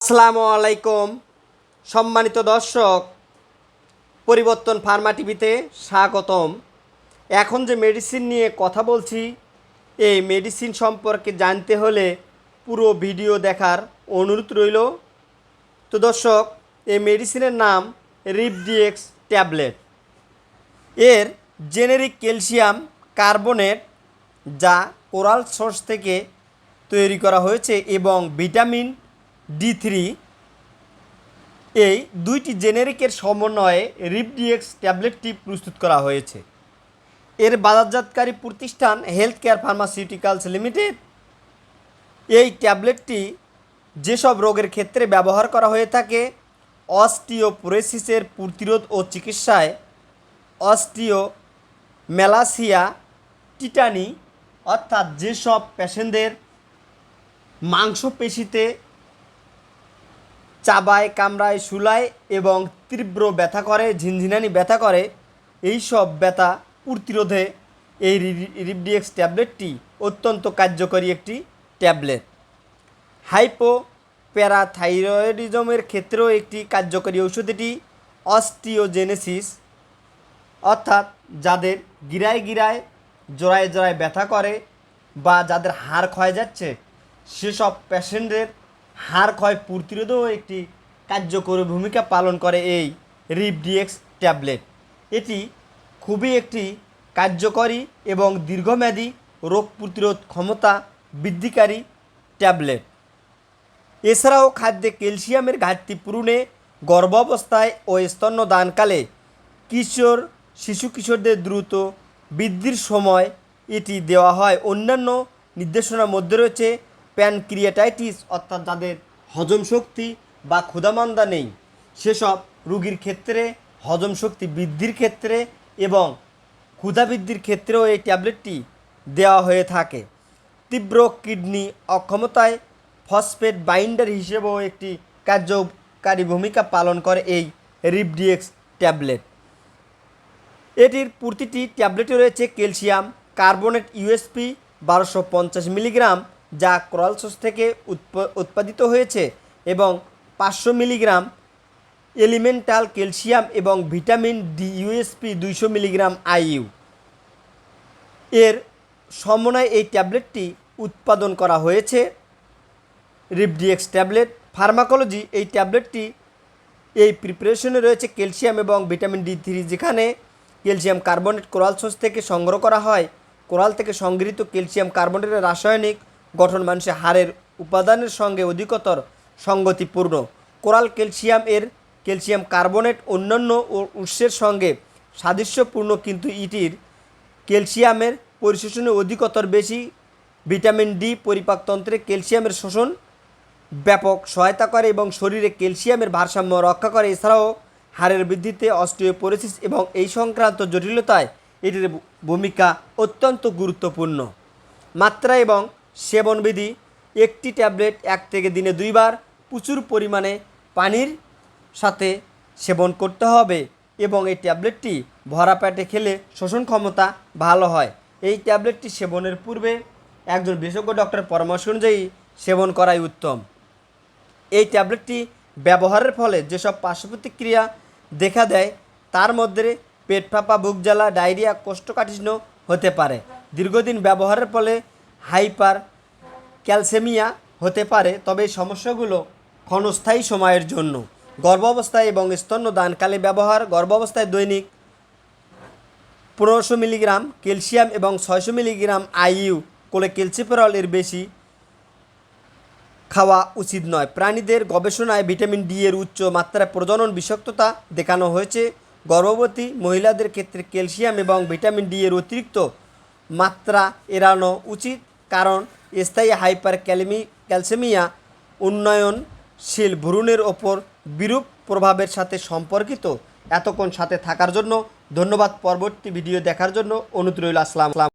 আসসালামু আলাইকুম। সম্মানিত দর্শক, পরিবর্তন ফার্মা টিভিতে স্বাগতম। এখন যে মেডিসিন নিয়ে কথা বলছি, এই মেডিসিন সম্পর্কে জানতে হলে পুরো ভিডিও দেখার অনুরোধ রইল। তো দর্শক, এই মেডিসিনের নাম রিপডিএক্স ট্যাবলেট এর জেনেরিক ক্যালসিয়াম কার্বনেট যা কোরাল সোর্স থেকে তৈরি করা হয়েছে এবং ভিটামিন ডি থ্রি এই দুইটি জেনেরিকের সমন্বয়ে রিপডিএক্স ট্যাবলেটটি প্রস্তুত করা হয়েছে। এর বাজারজাতকারী প্রতিষ্ঠান হেলথ কেয়ার ফার্মাসিউটিক্যালস লিমিটেড এই ট্যাবলেটটি যেসব রোগের ক্ষেত্রে ব্যবহার করা হয়ে থাকে, অস্টিওপোরেসিসের প্রতিরোধ ও চিকিৎসায় অস্টিও মেলাসিয়া টিটানি, অর্থাৎ যেসব পেশেন্টদের মাংসপেশিতে চাবায়, কামড়ায়, শুলায় এবং তীব্র ব্যথা করে, ঝিনঝিনানি ব্যথা করে এই সব ব্যথা প্রতিরোধে এই রিপডিএক্স ট্যাবলেটটি অত্যন্ত কার্যকরী একটি ট্যাবলেট। হাইপো প্যারাথাইরয়েডিজমের ক্ষেত্রেও একটি কার্যকরী ঔষধ এটি অস্টিওজেনেসিস, অর্থাৎ যাদের গিরায় গিরায়, জোড়ায় জোড়ায় ব্যথা করে বা যাদের হাড় ক্ষয় যাচ্ছে, সেসব পেশেন্টদের হাড় ক্ষয় প্রতিরোধেও একটি কার্যকরী ভূমিকা পালন করে এই রিপডিএক্স ট্যাবলেট। এটি খুবই একটি কার্যকরী এবং দীর্ঘমেয়াদী রোগ প্রতিরোধ ক্ষমতা বৃদ্ধিকারী ট্যাবলেট। এছাড়াও খাদ্যে ক্যালসিয়ামের ঘাটতি পূরণে গর্ভাবস্থায় ও স্তন্যদানকালে কিশোর, শিশু কিশোরদের দ্রুত বৃদ্ধির সময় এটি দেওয়া হয়। অন্যান্য নির্দেশনার মধ্যে রয়েছে প্যানক্রিয়াটাইটিস, অর্থাৎ যাদের হজম শক্তি বা ক্ষুধামান্দা নেই, সেসব রোগীর ক্ষেত্রে, হজম শক্তি বৃদ্ধির ক্ষেত্রে এবং ক্ষুধা বৃদ্ধির ক্ষেত্রেও এই ট্যাবলেটটি দেওয়া হয়ে থাকে। তীব্র কিডনি অক্ষমতায় ফসফেট বাইন্ডার হিসেবেও একটি কার্যকারী ভূমিকা পালন করে এই রিপডিএক্স ট্যাবলেট। এটির প্রতিটি ট্যাবলেটে রয়েছে ক্যালসিয়াম, কার্বনেট ইউএসপি বারোশো পঞ্চাশ মিলিগ্রাম যা ক্রলসোস থেকে উৎপ- উৎপাদিত হয়েছে এবং পাঁচশো মিলিগ্রাম এলিমেন্টাল ক্যালসিয়াম এবং ভিটামিন ডি ইউএসপি দুইশো মিলিগ্রাম আইইউ এর সমন্বয়ে এই ট্যাবলেটটি উৎপাদন করা হয়েছে। রিপডিএক্স ট্যাবলেট, ফার্মাকোলজি, এই ট্যাবলেটটি এই প্রিপারেশনে রয়েছে ক্যালসিয়াম এবং ভিটামিন ডি থ্রি, যেখানে ক্যালসিয়াম কার্বনেট কোরাল সোর্স থেকে সংগ্রহ করা হয়। কোরাল থেকে সংগৃহীত ক্যালসিয়াম কার্বনেটের রাসায়নিক গঠন মানুষের হাড়ের উপাদানের সঙ্গে অধিকতর সঙ্গতিপূর্ণ। কোরাল ক্যালসিয়াম এর ক্যালসিয়াম কার্বনেট অন্যান্য উৎসের সঙ্গে সাদৃশ্যপূর্ণ, কিন্তু ইটির ক্যালসিয়ামের পরিশোষণে অধিকতর বেশি ভিটামিন ডি পরিপাকতন্ত্রে ক্যালসিয়ামের শোষণ ব্যাপক সহায়তা করে এবং শরীরে ক্যালসিয়ামের ভারসাম্য রক্ষা করে। এছাড়াও হাড়ের বৃদ্ধিতে অস্টিওপোরোসিস এবং এই সংক্রান্ত জটিলতায় এটির ভূমিকা অত্যন্ত গুরুত্বপূর্ণ। মাত্রা এবং সেবনবিধি, একটি ট্যাবলেট এক থেকে দিনে দুইবার প্রচুর পরিমাণে পানির সাথে সেবন করতে হবে এবং এই ট্যাবলেটটি ভরা পেটে খেলে শোষণ ক্ষমতা ভালো হয়। এই ট্যাবলেটটি সেবনের পূর্বে একজন বিশেষজ্ঞ ডক্টর পরামর্শ অনুযায়ী সেবন করাই উত্তম। এই ট্যাবলেটটি ব্যবহারের ফলে যেসব পার্শ্ব প্রতিক্রিয়া দেখা দেয়, তার মধ্যে পেট ফাঁপা, বুক জ্বালা, ডায়রিয়া, কোষ্ঠকাঠিন্য হতে পারে। দীর্ঘদিন ব্যবহারের ফলে হাইপার ক্যালসেমিয়া হতে পারে, তবে এই সমস্যাগুলো ক্ষণস্থায়ী সময়ের জন্য। গর্ভাবস্থায় এবং স্তন্যদানকালে ব্যবহার, গর্ভাবস্থায় দৈনিক পনেরোশো মিলিগ্রাম ক্যালসিয়াম এবং ছয়শো মিলিগ্রাম আইইউ কোলে ক্যালসিফেরল এর বেশি খাওয়া উচিত নয়। প্রাণীদের গবেষণায় ভিটামিন ডি এর উচ্চ মাত্রায় প্রজনন বিষাক্ততা দেখানো হয়েছে। গর্ভবতী মহিলাদের ক্ষেত্রে ক্যালসিয়াম এবং ভিটামিন ডি এর অতিরিক্ত মাত্রা এড়ানো উচিত। কারণ স্থায়ী হাইপার ক্যালমি ক্যালসেমিয়া উন্নয়নশীল ভ্রূণের ওপর বিরূপ প্রভাবের সাথে সম্পর্কিত। এতক্ষণ সাথে থাকার জন্য ধন্যবাদ। পরবর্তী ভিডিও দেখার জন্য অনুরোধ রইল আসসালাম।